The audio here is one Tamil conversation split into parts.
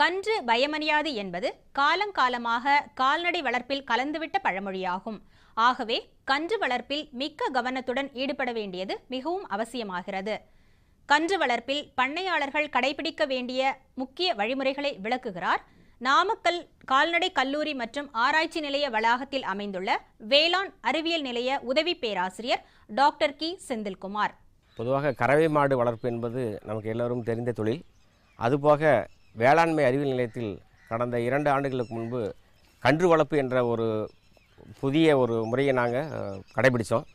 கன்று பயமறியாது என்பது காலங்காலமாக கால்நடை வளர்ப்பில் கலந்துவிட்ட பழமொழியாகும். ஆகவே கன்று வளர்ப்பில் மிக்க கவனத்துடன் ஈடுபட வேண்டியது மிகவும் அவசியமாகிறது. கன்று வளர்ப்பில் பண்ணையாளர்கள் கடைபிடிக்க வேண்டிய முக்கிய வழிமுறைகளை விளக்குகிறார். நாமக்கல் கால்நடை கல்லூரி மற்றும் ஆராய்ச்சி நிலைய வளாகத்தில் அமைந்துள்ள வேளாண் அறிவியல் நிலைய உதவி பேராசிரியர் டாக்டர் கி. செந்தில்குமார். பொதுவாக கறவை மாடு வளர்ப்பு என்பது நமக்கு எல்லோரும் தெரிந்த தொழில். அதுபோக வேளாண்மை அறிவியல் நிலையத்தில் கடந்த இரண்டு ஆண்டுகளுக்கு முன்பு கன்று வளர்ப்பு என்ற ஒரு புதிய ஒரு முறையை நாங்கள் கடைபிடித்தோம்.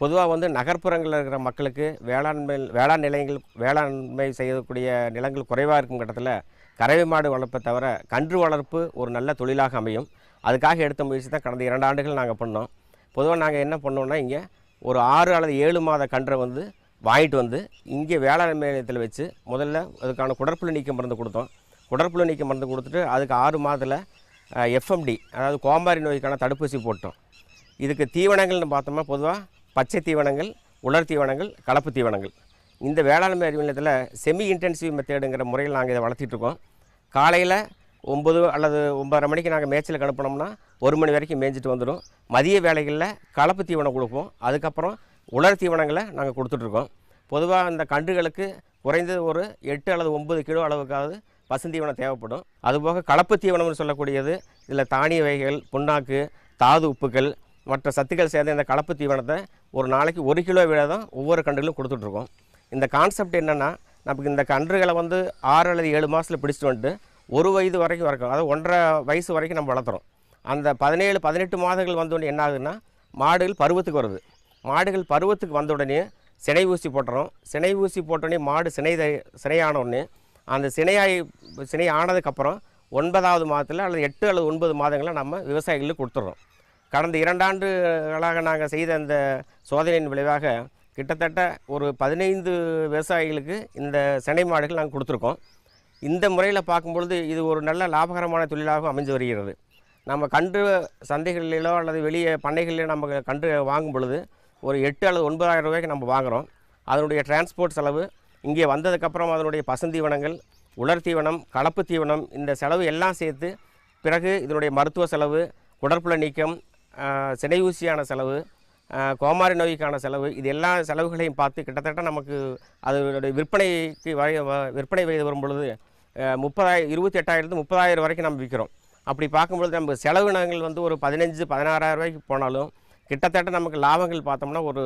பொதுவாக வந்து நகர்ப்புறங்களில் இருக்கிற மக்களுக்கு வேளாண்மை வேளாண் நிலையங்கள் வேளாண்மை செய்யக்கூடிய நிலங்கள் குறைவாக இருக்கும் கட்டத்தில் கறவை மாடு வளர்ப்பை தவிர கன்று வளர்ப்பு ஒரு நல்ல தொழிலாக அமையும். அதுக்காக எடுத்த முயற்சி தான் கடந்த இரண்டு ஆண்டுகள் நாங்கள் பண்ணோம். பொதுவாக நாங்கள் என்ன பண்ணோம்னா இங்கே ஒரு ஆறு அல்லது ஏழு மாத கன்றை வந்து வாங்கிட்டு வந்து இங்கே வேளாண் நிலையத்தில் வச்சு முதல்ல அதுக்கான குடற்புழு நீக்க மருந்து கொடுத்தோம். குடற்புழு நீக்க மருந்து கொடுத்துட்டு அதுக்கு ஆறு மாதத்தில் எஃப்எம்டி அதாவது கோமாரி நோய்க்கான தடுப்பூசி போட்டோம். இதுக்கு தீவனங்கள்னு பார்த்தோம்னா பொதுவாக பச்சை தீவனங்கள் உலர் தீவனங்கள் கலப்பு தீவனங்கள். இந்த வேளாண்மை அறிவு நிலையத்தில் செமி இன்டென்சிவ் மெத்தேடுங்கிற முறையில் நாங்கள் இதை வளர்த்திட்ருக்கோம் காலையில் ஒம்பது அல்லது ஒன்பதரை மணிக்கு நாங்கள் மேய்ச்சலுக்கு அனுப்பினோம்னா ஒரு மணி வரைக்கும் மேய்ஞ்சிட்டு வந்துடும். மதிய வேலைகளில் கலப்பு தீவனம் கொடுப்போம். அதுக்கப்புறம் உலர் தீவனங்களை நாங்கள் கொடுத்துட்ருக்கோம். பொதுவாக அந்த கன்றுகளுக்கு குறைந்தது ஒரு எட்டு அல்லது ஒம்பது கிலோ அளவுக்காவது பசுந்தீவனம் தேவைப்படும். அதுபோக கலப்பு தீவனம்னு சொல்லக்கூடியது இதில் தானிய வகைகள் புண்ணாக்கு தாது உப்புக்கள் மற்ற சத்துக்கள் சேர்ந்த இந்த கலப்பு தீவனத்தை ஒரு நாளைக்கு ஒரு கிலோ விட தான் ஒவ்வொரு கன்றுகளும் கொடுத்துட்ருக்கோம். இந்த கான்செப்ட் என்னென்னா நமக்கு இந்த கன்றுகளை வந்து ஆறு அல்லது ஏழு மாதத்தில் பிடிச்சிட்டு வந்துட்டு ஒரு வயது வரைக்கும் வரைக்கும் அதாவது ஒன்றரை வயசு வரைக்கும் நம்ம வளர்த்துறோம். அந்த பதினேழு பதினெட்டு மாதங்கள் வந்தோடனே என்ன ஆகுதுன்னா மாடுகள் பருவத்துக்கு வருது. மாடுகள் பருவத்துக்கு வந்த உடனே சினை ஊசி போட்டுறோம். சினை ஊசி போட்டோடனே மாடு சினை த- சினையான உடனே அந்த சினையாய் சினை ஆனதுக்கப்புறம் ஒன்பதாவது மாதத்தில் அல்லது எட்டு அல்லது ஒன்பது மாதங்களில் நம்ம விவசாயிகளுக்கு கொடுத்துட்றோம் கடந்த இரண்டாண்டுகளாக நாங்கள் செய்த அந்த சோதனையின் விளைவாக கிட்டத்தட்ட ஒரு பதினைந்து விவசாயிகளுக்கு இந்த சினை மாடுகள் நாங்கள் கொடுத்துருக்கோம். இந்த முறையில் பார்க்கும்பொழுது இது ஒரு நல்ல லாபகரமான தொழிலாக அமைஞ்சு வருகிறது. நம்ம கன்று சந்தைகளிலோ அல்லது வெளியே பண்ணைகளிலோ நம்ம கன்று வாங்கும் பொழுது ஒரு எட்டு அல்லது ஒன்பதாயிரம் ரூபாய்க்கு நம்ம வாங்குகிறோம் அதனுடைய டிரான்ஸ்போர்ட் செலவு இங்கே வந்ததுக்கப்புறம் அதனுடைய பசுந்தீவனங்கள் உலர் தீவனம் கலப்பு தீவனம் இந்த செலவு எல்லாம் சேர்த்து பிறகு இதனுடைய மருத்துவ செலவு குடற்புல நீக்கம் சினையூசியான செலவு கோமாரி நோய்க்கான செலவு இது எல்லா செலவுகளையும் பார்த்து கிட்டத்தட்ட நமக்கு அதனுடைய விற்பனைக்கு வரை வ- விற்பனை வயது வரும் பொழுது முப்பதாயிரம் இருபத்தி எட்டாயிரத்து முப்பதாயிரம் வரைக்கும் நம்ம விற்கிறோம். அப்படி பார்க்கும்பொழுது நம்ம செலவினங்கள் வந்து ஒரு பதினஞ்சு பதினாறாயிரம் ரூபாய்க்கு போனாலும் கிட்டத்தட்ட நமக்கு லாபங்கள் பார்த்தோம்னா ஒரு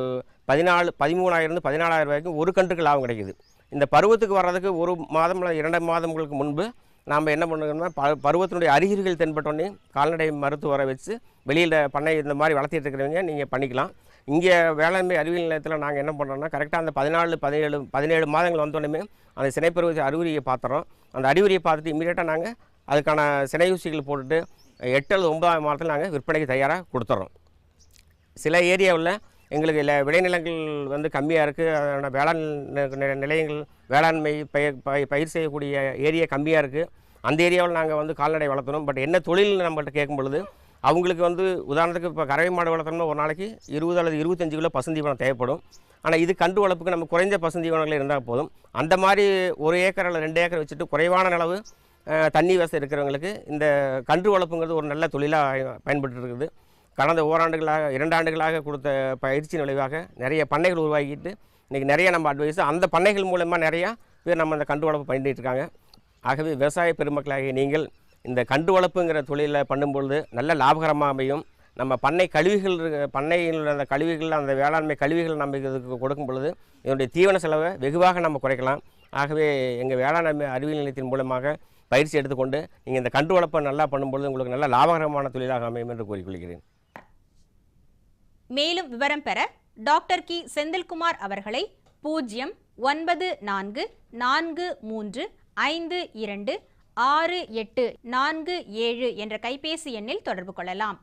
பதினாலு பதிமூணாயிரம் பதினாலாயிரம் ரூபாய்க்கு ஒரு கன்றுக்கு லாபம் கிடைக்குது. இந்த பருவத்துக்கு வர்றதுக்கு ஒரு மாதம் இரண்டு மாதங்களுக்கு முன்பு நாம் என்ன பண்ணுறோம்னா ப பருவத்தினுடைய அறிகுறிகள் தென்பட்டோன்னே கால்நடை மருத்துவரை வச்சு வெளியில் பண்ணை இந்த மாதிரி வளர்த்திட்டு இருக்கிறவங்க நீங்கள் பண்ணிக்கலாம். இங்கே வேளாண்மை அறிவியல் நிலையத்தில் நாங்கள் என்ன பண்ணுறோம்னா கரெக்டாக அந்த பதினாலு பதினேழு பதினேழு மாதங்கள் வந்தோடனே அந்த சினைப்பருவத்தை அறிகுறியை பார்த்துறோம். அந்த அறிகுறியை பார்த்துட்டு இமீடியட்டாக நாங்கள் அதுக்கான சினை ஊசிகள் போட்டுட்டு எட்டு அல்லது ஒன்பதாம் மாதத்தில் நாங்கள் விற்பனைக்கு தயாராக கொடுத்துட்றோம் சில ஏரியாவில் எங்களுக்கு இல்லை விளைநிலங்கள் வந்து கம்மியாக இருக்குது அதனால வேளாண் நிலையங்கள் வேளாண்மை பயிர் பயிர் பயிர் செய்யக்கூடிய ஏரியா கம்மியாக இருக்குது அந்த ஏரியாவில் நாங்கள் வந்து கால்நடை வளர்த்தணும் பட் என்ன தொழில் நம்மகிட்ட கேட்கும் பொழுது அவங்களுக்கு வந்து உதாரணத்துக்கு இப்போ கறவை மாடு வளர்த்தோம்னா ஒரு நாளைக்கு இருபது அல்லது இருபத்தஞ்சு கிலோ பசுந்தீவனம் தேவைப்படும். ஆனால் இது கன்று வளர்ப்புக்கு நம்ம குறைஞ்ச பசுந்தீவனங்கள் இருந்தால் போதும். அந்த மாதிரி ஒரு ஏக்கர் அல்லது ரெண்டு ஏக்கர் வச்சுட்டு குறைவான அளவு தண்ணி வசதி இருக்கிறவங்களுக்கு இந்த கன்று வளர்ப்புங்கிறது ஒரு நல்ல தொழிலாக பயன்பட்டு இருக்குது கடந்த ஓராண்டுகளாக இரண்டு ஆண்டுகளாக கொடுத்த பயிற்சியின் விளைவாக நிறைய பண்ணைகள் உருவாக்கிட்டு இன்றைக்கி நிறைய நம்ம அட்வைஸ் அந்த பண்ணைகள் மூலமாக நிறையா பேர் நம்ம அந்த கண்டு வளர்ப்பு பண்ணிட்டு இருக்காங்க. ஆகவே விவசாய பெருமக்களாகிய நீங்கள் இந்த கண்டு வளர்ப்புங்கிற தொழிலை பண்ணும்பொழுது நல்ல லாபகரமாக அமையும். நம்ம பண்ணை கழிவுகள் இருக்க- பண்ணையில் உள்ள அந்த கழிவுகள் அந்த வேளாண்மை கழிவுகள் நம்ம இதுக்கு கொடுக்கும் பொழுது இதனுடைய தீவன செலவை வெகுவாக நம்ம குறைக்கலாம். ஆகவே எங்கள் வேளாண்மை அறிவியல் நிலையத்தின் மூலமாக பயிற்சி எடுத்துக்கொண்டு நீங்கள் இந்த கண்டு வளர்ப்பை நல்லா பண்ணும்பொழுது உங்களுக்கு நல்ல லாபகரமான தொழிலாக அமையும் என்று கூறிக்கொள்கிறேன். மேலும் விவரம் பெற டாக்டர் கி. செந்தில்குமார் அவர்களை பூஜ்ஜியம் ஒன்பது நான்கு நான்கு மூன்று ஐந்து இரண்டு ஆறு எட்டு நான்கு ஏழு என்ற கைபேசி எண்ணில் தொடர்பு கொள்ளலாம்.